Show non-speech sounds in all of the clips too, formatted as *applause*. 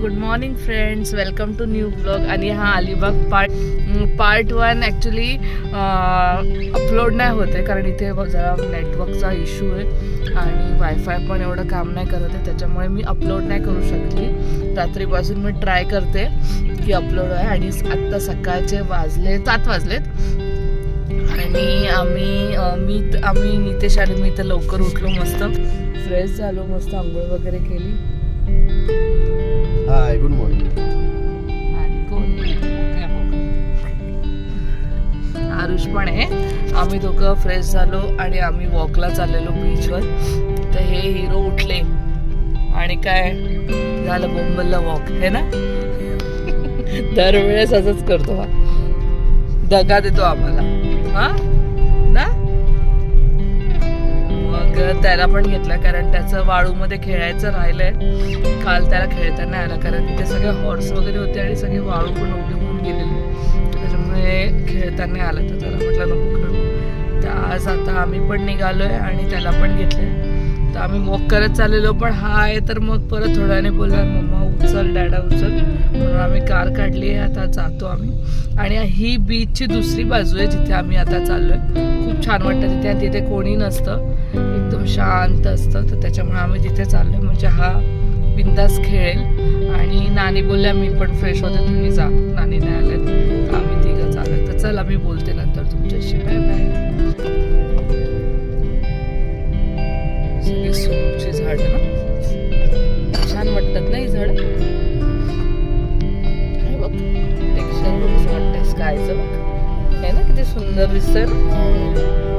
Good morning friends welcome to new blog आणि हा Alibag part part one actually upload नाही होते कारण इथे जरा नेटवर्कचा इश्यू आहे. आणि वायफाय पण एवढं काम नाही करत आहे. त्याच्यामुळे मी अपलोड नाही करू शकली. रात्रीपासून मी ट्राय करते की अपलोड आहे. आणि आत्ता सकाळचे वाजले सात वाजलेत. आणि आम्ही मी आम्ही नितेश आणि मी तर लवकर उठलो मस्त. फ्रेश झालो मस्त आंघोळ वगैरे केली. हाय गुड मॉर्निंग आणि कोण आरुष पण आहे. आम्ही दोघं फ्रेश झालो आणि आम्ही वॉकला चाललेलो बीचवर तर हे हिरो उठले. आणि काय? झालं बोंबलला वॉक है ना? *laughs* दरवेळेस असंच करतो हा. दगा देतो आम्हाला. हा? मग त्याला पण घेतला कारण त्याचं वाळूमध्ये खेळायचं राहिलंय. काल त्याला खेळता नाही आला कारण तिथे सगळे हॉर्स वगैरे होते आणि सगळे वाळू पण उभी होऊन गेलेले. त्याच्यामुळे खेळता नाही आलं तर त्याला. म्हटलं नको खेळू. तर आज आता आम्ही पण निघालोय आणि त्याला पण घेतलंय. तर आम्ही वॉक करत चाललेलो पण हा आहे तर मग परत थोड्याने बोलला मम्मा उचल डॅडा उचल. म्हणून आम्ही कार काढली आहे आता जातो आम्ही. आणि ही बीचची दुसरी बाजू आहे जिथे आम्ही आता चाललोय. खूप छान वाटतं तिथे. तिथे कोणी नसतं. शांत असतं. तर त्याच्यामुळे आम्ही तिथे चाललो म्हणजे हा बिंदास खेळेल. आणि नानी बोलल्या मी पण फ्रेश होते तुम्ही जा. नानी नाही आल्यात. आम्ही तिघं चालत तर चला मी बोलते नंतर तुमच्याशी. बाय बाय सगळी झाड ना? छान वाटतात ना ही झाड? हे बघ टेक्स्चर कसं वाटतंय. स्कायचं बघ. ना किती सुंदर दिसतंय.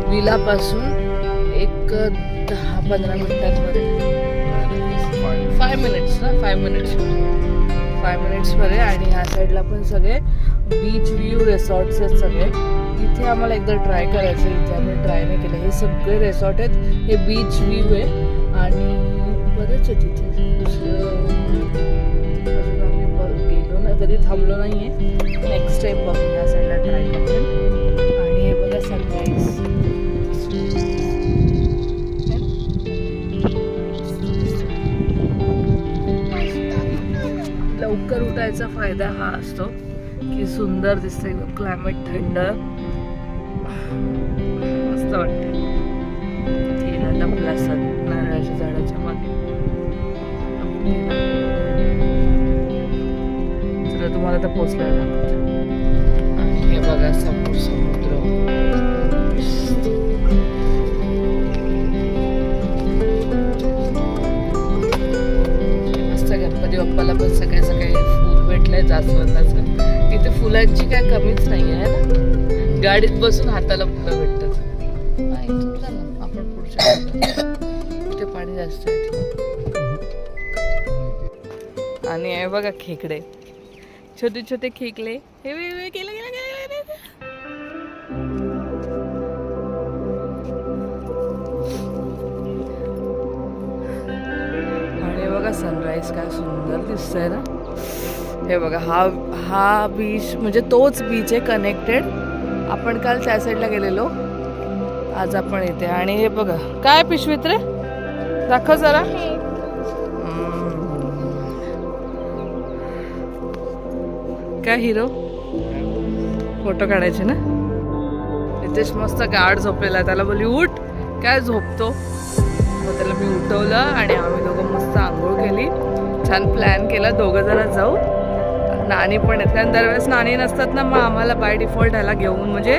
विलापासून एक दहा पंधरा मिनिटांमध्ये फाय मिनिट्स ना फाय मिनिट्स फाय मिनिट्समध्ये आणि ह्या साईडला पण सगळे बीच व्ह्यू रिसॉर्ट्स आहेत सगळे. इथे आम्हाला एकदा ट्राय करायचं इथे आम्ही ट्राय नाही केलं. हे सगळे रिसॉर्ट आहेत हे बीच व्ह्यू आहे आणि बरेच आहेत इथे. दुसरं अजून आम्ही गेलो ना कधी थांबलो नाही आहे नेक्स्ट टाईम बघू ह्या साईडला फायदा हा असतो. की सुंदर दिसतंय एकदम क्लायमेट थंड. मस्त वाटते लपला सण नारळाच्या झाडाच्या मागे. चला तुम्हाला तर पोचलायला जास्वंदाचं तिथे फुलांची काय कमीच नाही आहे ना? गाडीत बसून हाताला फुलं भेटतात. आपण पुढच्या तिथे पाणी जास्त आहे. आणि आहे बघा खेकडे. छोटे छोटे खेकडे हे वेगवेगळे वे- गेलं आणि बघा सनराईज काय सुंदर दिसतंय ना. हे बघा हा हा बीच म्हणजे तोच बीच आहे कनेक्टेड आपण काल त्या साईडला गेलेलो. आज आपण इथे. आणि हे बघा काय पिशवीत रे? दाखव जरा. काय हिरो फोटो काढायचे ना? नितेश मस्त गार्ड झोपलेला त्याला बोलली उठ. काय झोपतो? मग त्याला मी उठवलं आणि आम्ही दोघं मस्त आंघोळ केली. छान प्लॅन केला. दोघं जण जाऊ. नानी पण आहेत. कारण दरवेळेस नानी नसतात ना मग आम्हाला बाय डिफॉल्ट ह्याला घेऊन म्हणजे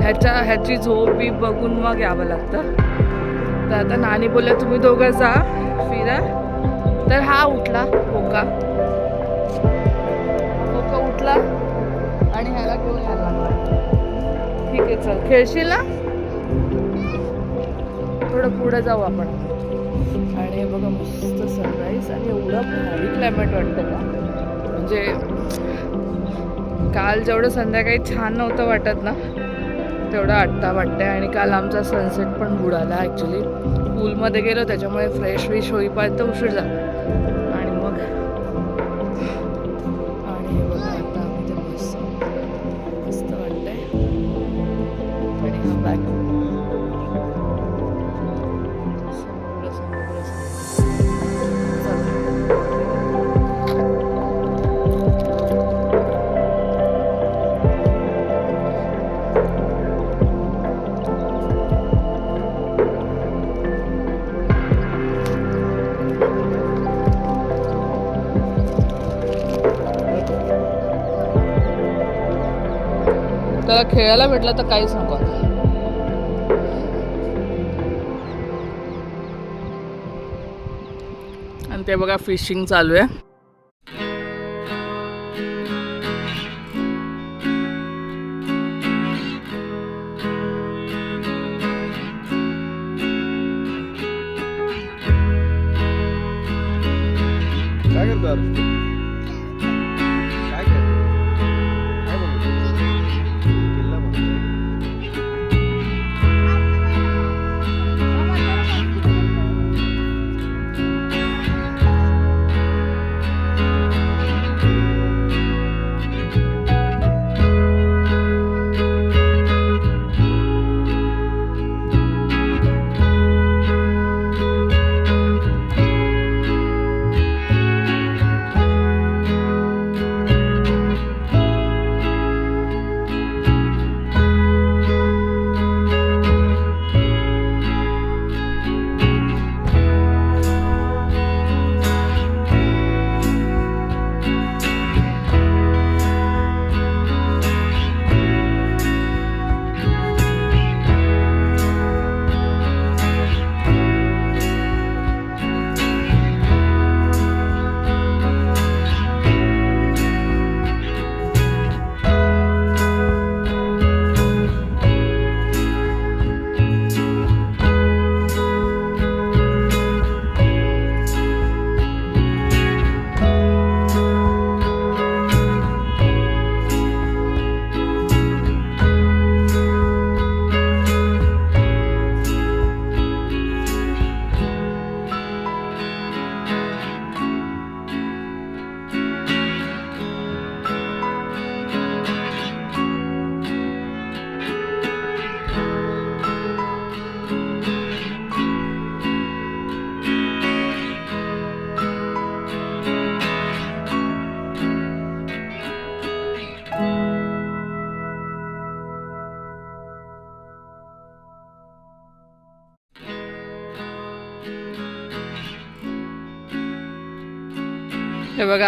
ह्याच्या ह्याची झोप बी बघून मग यावं लागतं. तर आता नानी बोलल्या तुम्ही दोघं जा फिरा. तर हा उठला कोका. कोका उठला आणि ह्याला घेऊन यायला ठीक आहे चल. खेळशील ना? थोडं पुढे जाऊ आपण. आणि बघा मस्त सनराईज आणि एवढं भारी क्लायमेट वाटतं का? म्हणजे काल जेवढं संध्याकाळी छान नव्हतं वाटत ना तेवढं आत्ता वाटतंय. आणि काल आमचा सनसेट पण बुडाला ॲक्च्युली पूलमध्ये गेलो त्याच्यामुळे फ्रेश विश होईपर्यंत उशीर झाला. खेळायला भेटलं तर काहीच नको आणि ते बघा फिशिंग चालू आहे. काय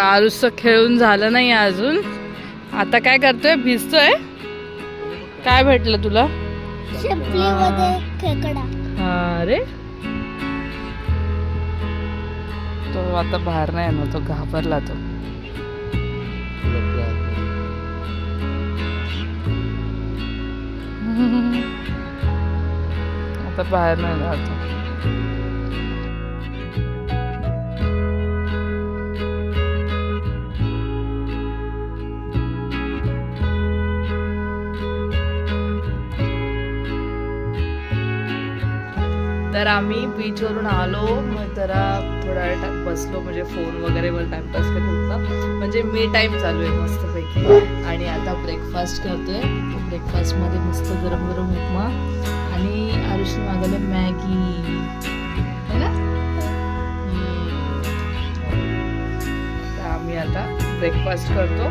आरुषचं खेळून झालं नाही अजून. आता काय करतोय? भिजतोय. काय भेटलं तुला? अरे तो आता बाहेर नाही येणार तो घाबरला तो. *laughs* आता बाहेर नाही येणार तर आम्ही बीचवरून आलो. मग जरा थोडा वेळ बसलो. म्हणजे फोन वगैरे वर टाइमपास करत होता. म्हणजे मी टाइम चालू आहे मस्तपैकी. आणि आता ब्रेकफास्ट करतोय. ब्रेकफास्टमध्ये मस्त गरम गरम उपमा. आणि आरुषने मागवलं मॅगी. है ना? तर आम्ही आता ब्रेकफास्ट करतो.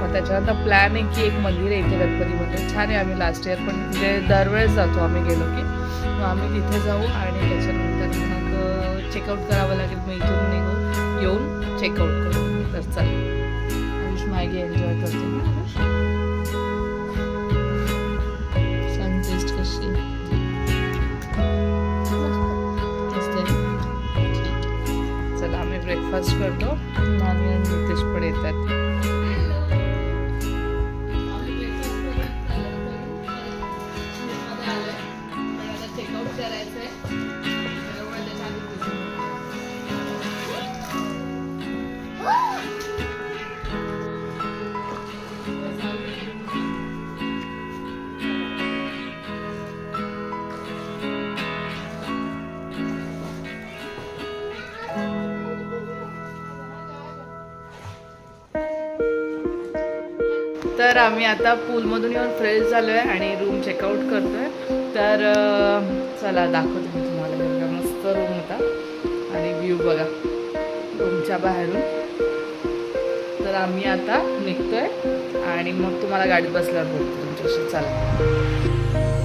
मग त्याच्यानंतर प्लॅन आहे की एक मंदिर आहे इथे गणपतीमध्ये. छान आहे आम्ही लास्ट इयर पण. म्हणजे दरवेळेस जातो आम्ही गेलो की. मग आम्ही तिथे जाऊ आणि त्याच्यानंतर मग चेकआउट करावं लागेल. मग इथून निघू येऊन चेकआउट करू. तर चल. आयुष मॅगी एन्जॉय करतो ना आयुष? कशी चला आम्ही ब्रेकफास्ट करतो. आणि नितेश पण येतात. तर आम्ही आता पूलमधून येऊन फ्रेश झालो आहे आणि रूम चेकआउट करतो आहे तर चला दाखवते मी तुम्हाला. बघा, मस्त रूम होता. आणि व्ह्यू बघा. रूमच्या बाहेरून. तर आम्ही आता निघतोय आणि मग तुम्हाला गाडीत बसल्यावर बोलतो तुमच्याशी. चला.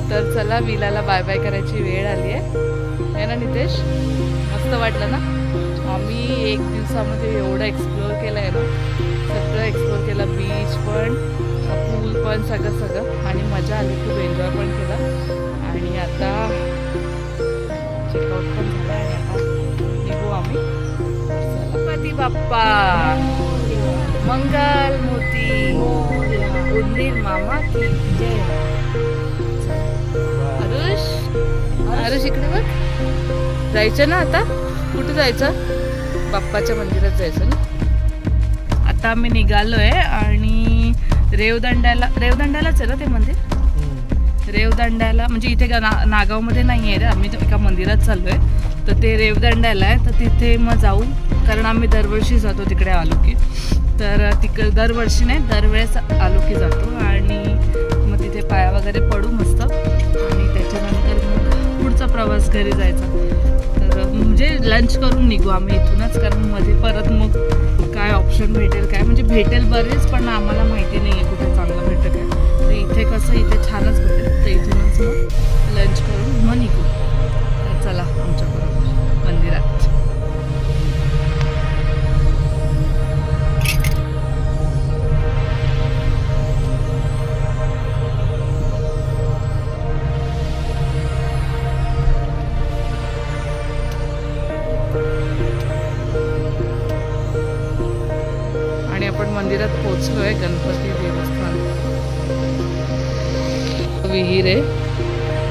तर चला विलाला बाय बाय करायची वेळ आली आहे ना नितेश? मस्त वाटलं ना? आम्ही एक दिवसामध्ये एवढं एक्सप्लोअर केलं आहे ना. सगळं एक्सप्लोअर केलं. बीच पण पूल पण सगळं सगळं. आणि मजा आली. खूप एन्जॉय पण केला. आणि आता चेकआउट पण झाला आणि आता निघू आम्ही. गणपती बाप्पा. मंगल मोती उंदीर मामा की जय. आरुष इकडे बघ. जायचं ना आता? कुठं जायचं? बाप्पाच्या मंदिरात जायचं ना? आता आम्ही निघालोय आणि रेवदंड्याला रेवदंड्यालाच आहे ना ते मंदिर? रेवदंड्याला म्हणजे इथे ना नागावमध्ये नाही आहे रे आम्ही एका मंदिरात चाललोय. तर ते रेवदंड्याला आहे तर तिथे मग जाऊ. कारण आम्ही दरवर्षी जातो तिकडे आलो की तर तिकडे दरवर्षी नाही दरवेळेस आलो की जातो. आणि मग तिथे पाया वगैरे पडू मस्त. आणि त्याच्यानंतर मग पुढचा प्रवास घरी जायचा. तर म्हणजे लंच करून निघू आम्ही इथूनच. कारण मध्ये परत मग काय ऑप्शन भेटेल काय? म्हणजे भेटेल बरेच पण आम्हाला माहिती नाही आहे कुठे चांगलं भेटेल काय. तर इथे कसं इथे छानच भेटेल. तर इथूनच मग लंच करून मग निघू. तर चला आमच्या आपण मंदिरात पोहोचलोय गणपती देवस्थान. विहीर आहे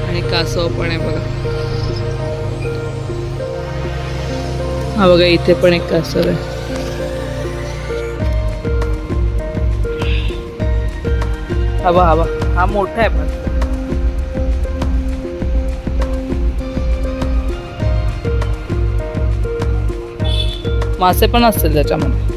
आणि कासव पण आहे बघा. हा बघा इथे पण एक कासव आहे. हवा हवा हा मोठा आहे पण. मासे पण असतील त्याच्यामध्ये.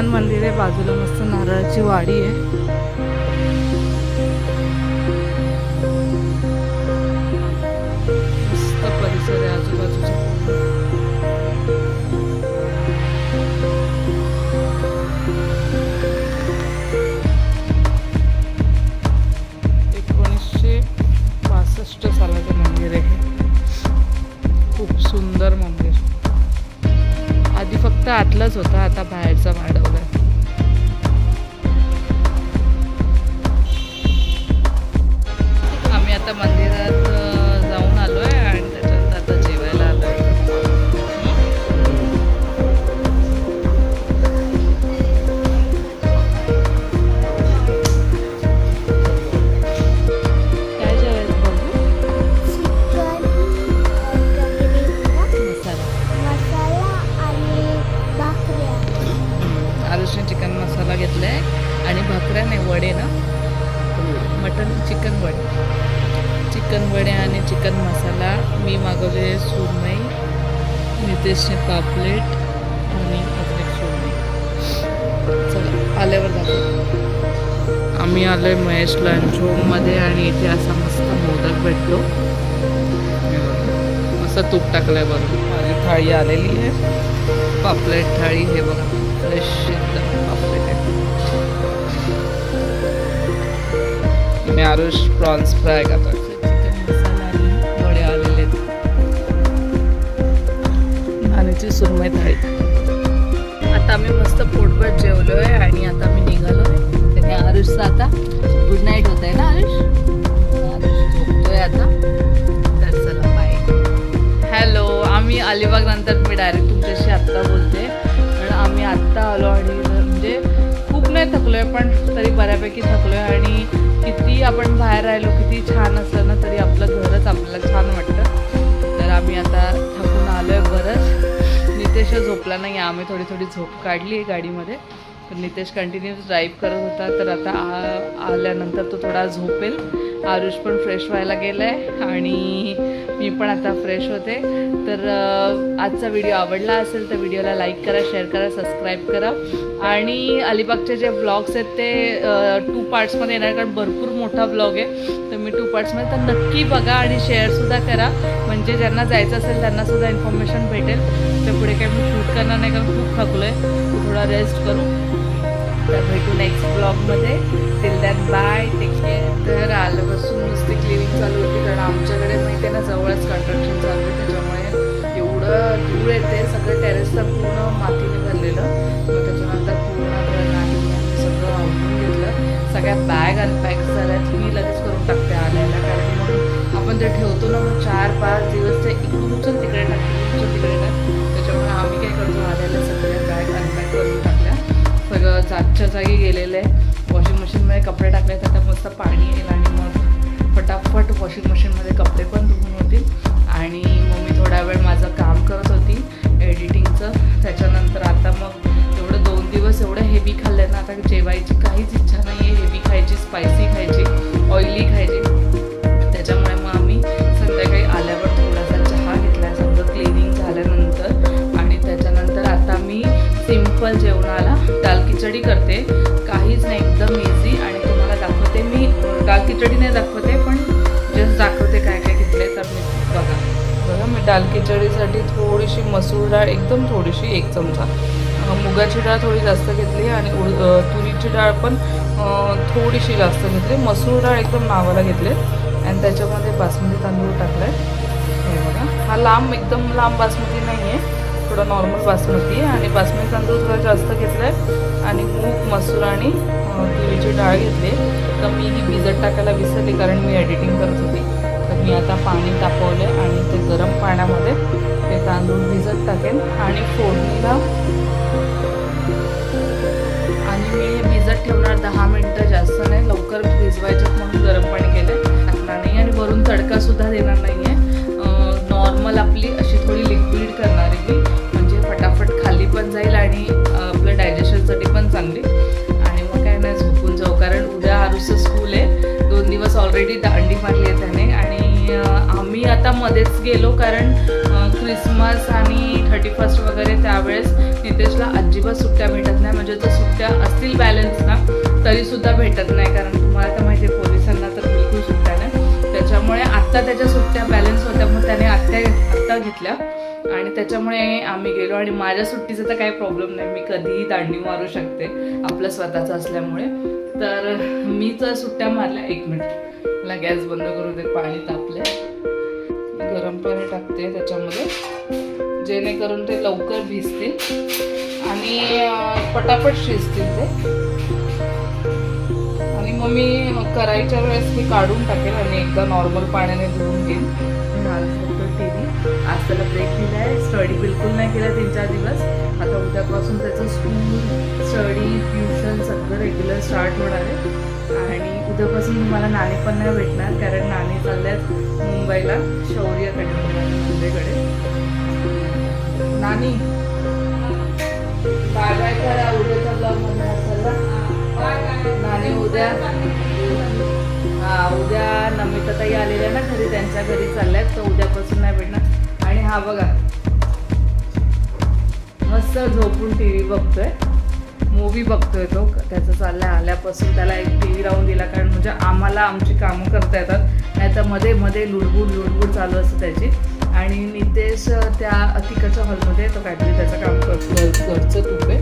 छान मंदिर आहे बाजूला मस्त नारळाची वाडी आहे. मस्त परिसर आहे आजूबाजूचा. एकोणीसशे पासष्ट सालाचं मंदिर आहे खूप सुंदर मंदिर. आधी फक्त आतलंच होता आता बाहेरचा वाढवलाय हे बघा फ्रेश एकदम मी आरुष प्रॉन्स फ्राय करतो थोडे वडे आलेले आहेत. नाण्याची सुरमई थाळी आता आम्ही मस्त पोटभर आहे आणि आता मी निघालो आहे त्याने आरुषचा आता गुड नाईट होत आहे ना आरुष? आरुष झोपतोय आता. तर चला बाय अलिबाग नंतर मी डायरेक्ट तुमच्याशी आत्ता बोलते. आम्ही आत्ता आलो आणि म्हणजे खूप नाही थकलो आहे पण तरी बऱ्यापैकी थकलो आहे आणि किती आपण बाहेर राहिलो किती छान असलं ना तरी आपलं घरच आपल्याला छान वाटतं. तर आम्ही आता थकून आलो आहे बरंच. नितेश झोपला नाही आम्ही थोडी थोडी झोप काढली आहे गाडीमध्ये. तर नितेश कंटिन्यू ड्राईव्ह करत होता तर आता आ आल्यानंतर तो थोडा झोपेल. आरुष पण फ्रेश व्हायला गेलं आहे आणि मी पण आता फ्रेश होते. तर आजचा व्हिडिओ आवडला असेल तर व्हिडिओला लाईक करा शेअर करा सबस्क्राईब करा. आणि अलिबागचे जे ब्लॉग्स आहेत ते टू पार्ट्समध्ये येणार कारण भरपूर मोठा ब्लॉग आहे. तर मी टू पार्ट्समध्ये तर नक्की बघा आणि शेअरसुद्धा करा. म्हणजे ज्यांना जायचं असेल त्यांनासुद्धा इन्फॉर्मेशन भेटेल. तर पुढे काही मी शूट करणार नाही कारण खूप थकलो आहे थोडा रेस्ट करू. तर भेटू नेक्स्ट ब्लॉगमध्ये till that bye take care तर आल्यापासून नुसती क्लिनिंग चालू होती. कारण आमच्याकडे माहिती आहे ना जवळच कन्स्ट्रक्शन चालू आहे. त्याच्यामुळे एवढं धूळ येते. सगळं टेरेसला पूर्ण मातीने भरलेलं. मग त्याच्यानंतर पूर्ण घर नाही सगळं आवडून घेतलं. सगळ्या बॅग अनपॅक झाल्यात मी लगेच करून टाकते आल्याला. कारण मग आपण ते ठेवतो ना मग चार पाच दिवस ते इकडून तिकडे टाकतो. इकडून तिकडे टाक त्याच्यामुळे आम्ही काय करतो आल्याला सगळ्या बॅग अनपॅक करून टाकल्या. सगळं जागच्या जागी गेलेलं आहे. त्याच्यामुळे कपडे टाकले तर त्यात मस्त पाणी येईल आणि मग फटाफट वॉशिंग मशीनमध्ये कपडे पण धुवून होतील. आणि मग मी थोडा वेळ माझं काम करत होती एडिटिंगचं त्याच्यानंतर आता मग एवढं दोन दिवस एवढं हेवी खाल्लं ना आता जेवायची काहीच इच्छा नाही आहे हेवी खायची स्पायसी खायची ऑइली खायची. त्याच्यामुळे मग आम्ही संध्याकाळी आल्यावर थोडासा चहा घेतला समजा क्लिनिंग झाल्यानंतर. आणि त्याच्यानंतर आता मी सिंपल जेवणाला दाल खिचडी करते. दाल खिचडी नाही दाखवते पण जस्ट दाखवते काय काय घेतले तर मी. बघा. बघा मी दाल खिचडीसाठी थोडीशी मसूर डाळ एकदम थोडीशी एक चमचा. मुगाची डाळ थोडी जास्त घेतली आणि उड तुरीची डाळ पण थोडीशी जास्त घेतली. मसूर डाळ एकदम नावाला घेतले. आणि त्याच्यामध्ये बासमती तांदूळ टाकला आहे हे बघा. हा लांब एकदम लांब बासमती नाही आहे थोडा नॉर्मल बासमती. आहे आणि बासमती तांदूळ थोडा जास्त घेतला आहे आणि मूग मसूर आणि तुरीची डाळ घेतली. तर मी ही भिजत टाकायला विसरली कारण मी एडिटिंग करत होती. तर मी आता पाणी तापवले आणि ते गरम पाण्यामध्ये ते तांदूळ भिजत टाकेन आणि फोडणीला आणि मी हे भिजत ठेवणार दहा मिनटं जास्त नाही लवकर भिजवायचं गेलो कारण क्रिसमस आणि थर्टी फर्स्ट वगैरे त्यावेळेस नितेशला अजिबात सुट्ट्या भेटत नाही. म्हणजे जर सुट्ट्या असतील बॅलन्स ना तरीसुद्धा भेटत नाही. कारण तुम्हाला तर माहिती आहे पोलिसांना तर बिलकुल सुट्ट्या नाही. त्याच्यामुळे आत्ता त्याच्या सुट्ट्या बॅलन्स होत्या मग त्याने आत्ता आत्ता घेतल्या. आणि त्याच्यामुळे आम्ही गेलो. आणि माझ्या सुट्टीचा तर काही प्रॉब्लेम नाही. मी कधीही दांडी मारू शकते. आपलं स्वतःचं असल्यामुळे. तर मी तर सुट्ट्या मारल्या. एक मिनिट मला गॅस बंद करू दे. पाणी तापले पाणी टाकते त्याच्यामध्ये जेणेकरून ते लवकर भिजतील आणि पटापट शिजतील ते. आणि मग मी करायच्या वेळेस मी काढून टाकेल आणि एकदा नॉर्मल पाण्याने धुवून घेईन. आज त्याला ब्रेक दिला आहे स्टडी बिलकुल नाही केला तीन चार दिवस. आता उद्यापासून त्याचं स्कूल स्टडी ट्युशन सगळं रेग्युलर स्टार्ट होणार आहे. उद्यापासून मला नाणी पण नाही भेटणार कारण नाणे चालल्यात मुंबईला शौर्य मुंबईकडे. नानी. बाय बाय करा उद्या ब्लॉगमध्ये असेल नानी उद्या. हा उद्या नमिताताई आलेल्या ना घरी त्यांच्या घरी चालल्यात तर उद्यापासून नाही भेटणार. आणि हा बघा. मस्त झोपून टी व्ही बघतोय. मूवी बघतोय तो. त्याचं चालला आल्यापासून त्याला एक टी व्ही लावून दिला कारण म्हणजे आम्हाला आमची कामं करता येतात. नाही तर मध्ये मध्ये लुडबुड लुडबुड चालू असते त्याची. आणि नितेश त्या तिकडच्या हॉलमध्ये तो काहीतरी त्याचं काम करतो घरचं तुपे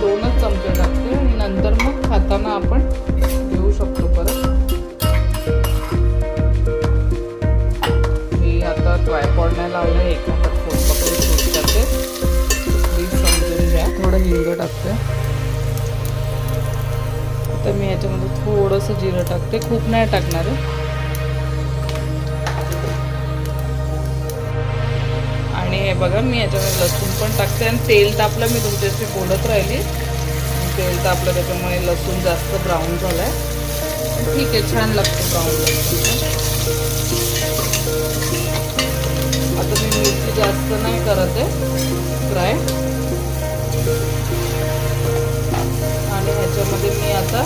दोनच चमचे टाकते आणि नंतर मग खाताना आपण घेऊ शकतो परत. मी आता ट्रायपॉड नाही लावलं एक थोडं हिंग टाकते. आता मी याच्यामध्ये थोडंसं जिरं टाकते. खूप नाही टाकणार आणि हे बघा मी याच्यामध्ये लसूण पण टाकते आणि तेल तापलं मी तुमच्याशी बोलत राहिली. तेल तापलं त्याच्यामुळे लसूण जास्त ब्राऊन झालं आहे ठीक आहे छान लागतं ब्राऊन लसूण आता मी मिरची जास्त नाही करत आहे. फ्राय आणि ह्याच्यामध्ये मी आता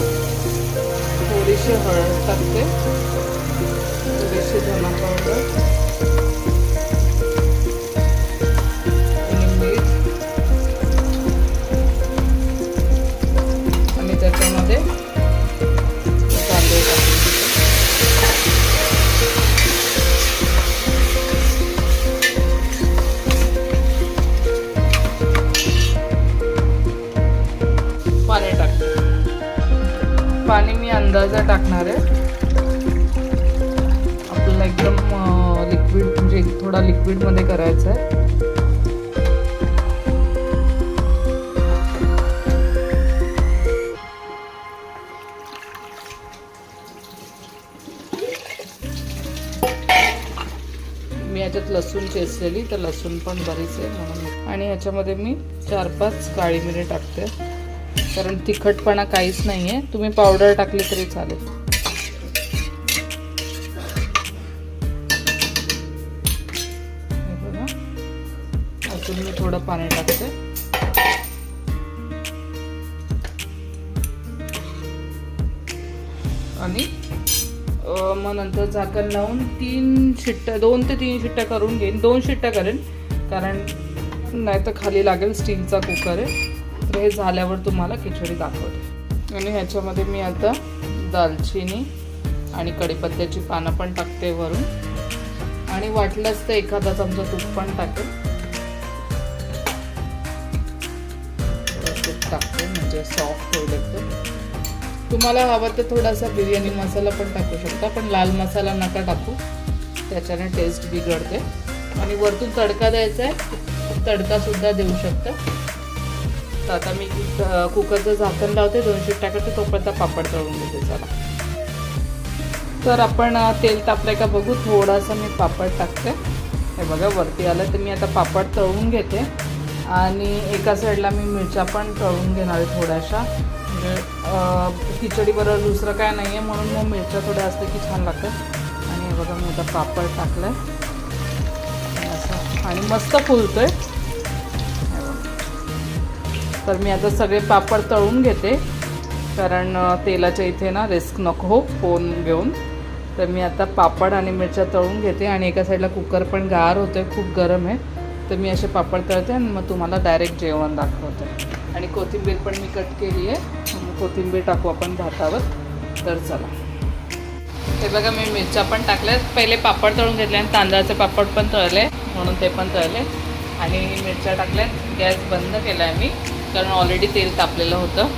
थोडीशी हळद टाकते. थोडीशी धना पावडर. अंदाजा टाकणार आहे. आपल्याला एकदम लिक्विड म्हणजे थोडा लिक्विडमध्ये करायचा आहे. मी याच्यात लसूण चेचलेली तर लसूण पण बरीच आहे म्हणून. आणि ह्याच्यामध्ये मी चार पाच काळी मिरी टाकते. कारण तिखटपणा काहीच नाही आहे तुम्ही पावडर टाकली तरी चालेल. बघा. अजून मी थोडं पाणी टाकते. आणि मग नंतर झाकण लावून तीन शिट्ट्या दोन ते तीन शिट्ट्या करून घेईन. दोन शिट्ट्या करेन. कारण नाही तर खाली लागेल स्टीलचा कुकर आहे. हे झाल्यावर तुम्हाला खिचडी दाखवते. आणि ह्याच्यामध्ये मी आता दालचिनी आणि कढीपत्त्याची पानं पण टाकते वरून. आणि वाटलंच तर एखादा चमचा तूप पण टाकेल. तूप टाकते म्हणजे सॉफ्ट होईल एकदम तुम्हाला हवं तर थोडासा बिर्याणी मसाला पण टाकू शकता पण लाल मसाला नका टाकू. त्याच्याने टेस्ट बिघडते. आणि वरतून तडका द्यायचा आहे तडका सुद्धा देऊ शकता. तर आता मी कुकरचं झाकण लावते दोन शिट्ट्या करते तोपर्यंत पापड तळून घेते चला. तर आपण तेल तापलं का बघू थोडासा मी पापड टाकते. हे बघा वरती आलं तर मी आता पापड तळून घेते. आणि एका साईडला मी मिरच्या पण तळून घेणार आहे थोड्याशा. म्हणजे खिचडीबरोबर दुसरं काय नाही आहे म्हणून मग मिरच्या थोड्या असते की छान लागतं आणि हे बघा मी आता पापड टाकलं आहे असं आणि मस्त फुलतो आहे तर मी आता सगळे पापड तळून घेते. कारण तेलाच्या इथे ना रिस्क नको हो फोन घेऊन. तर मी आता पापड आणि मिरच्या तळून घेते आणि एका साईडला कुकर पण गार होतो आहे खूप गरम आहे. तर मी असे पापड तळते आणि मग तुम्हाला डायरेक्ट जेवण दाखवते. आणि कोथिंबीर पण मी कट केली आहे. कोथिंबीर टाकू आपण भातावर. तर चला. ते बघा मी मिरच्या पण टाकल्या पहिले पापड तळून घेतले आणि तांदळाचे पापड पण तळले म्हणून ते पण तळले. आणि मिरच्या टाकल्यात. गॅस बंद केला आहे मी. कारण ऑलरेडी तेल तापलेलं होतं.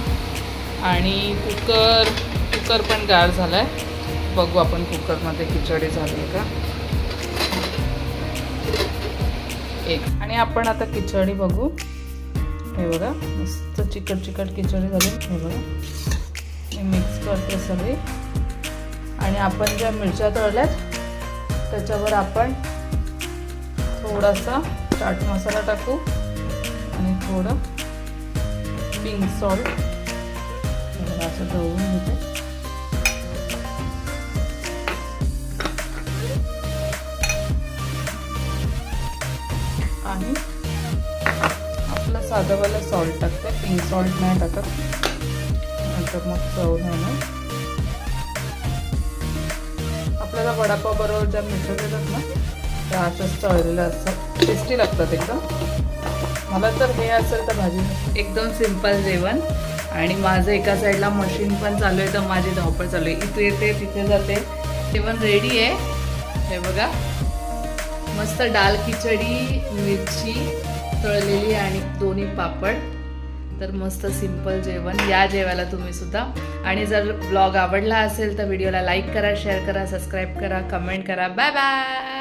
आणि कुकर कुकर पण गार झाला आहे बघू आपण कुकरमध्ये खिचडी झाली का. एक. आणि आपण आता खिचडी बघू. हे बघा मस्त चिकट चिकट खिचडी झाली. हे बघा. मी मिक्स करते सगळी. आणि आपण ज्या मिरच्या तळल्यात त्याच्यावर आपण थोडासा चाट मसाला टाकू. आणि थोडं पिंक सॉल्ट असं ढवळून घेते आणि आपलं साधंवालं सॉल्ट टाकते पिंक सॉल्ट नाही टाकत नंतर मग चव नाही ना आपल्याला वडापाव बरोबर ज्या मिसळलेलं देतात ना त्या अशाच तळलेल्या असतात टेस्टी लागतात एकदम मला तर हे असेल तर भाजी. एकदम सिंपल जेवण. आणि माझं एका साईडला मशीन पण चालू आहे तर माझी धावपळ चालू आहे. इथे येते तिथे जाते. जेवण रेडी आहे. हे बघा. मस्त डाल खिचडी मिरची तळलेली आणि दोन्ही पापड. तर मस्त सिंपल जेवण. या जेवायला तुम्ही सुद्धा. आणि जर ब्लॉग आवडला असेल तर व्हिडिओला लाईक करा शेअर करा सबस्क्राईब करा कमेंट करा. Bye bye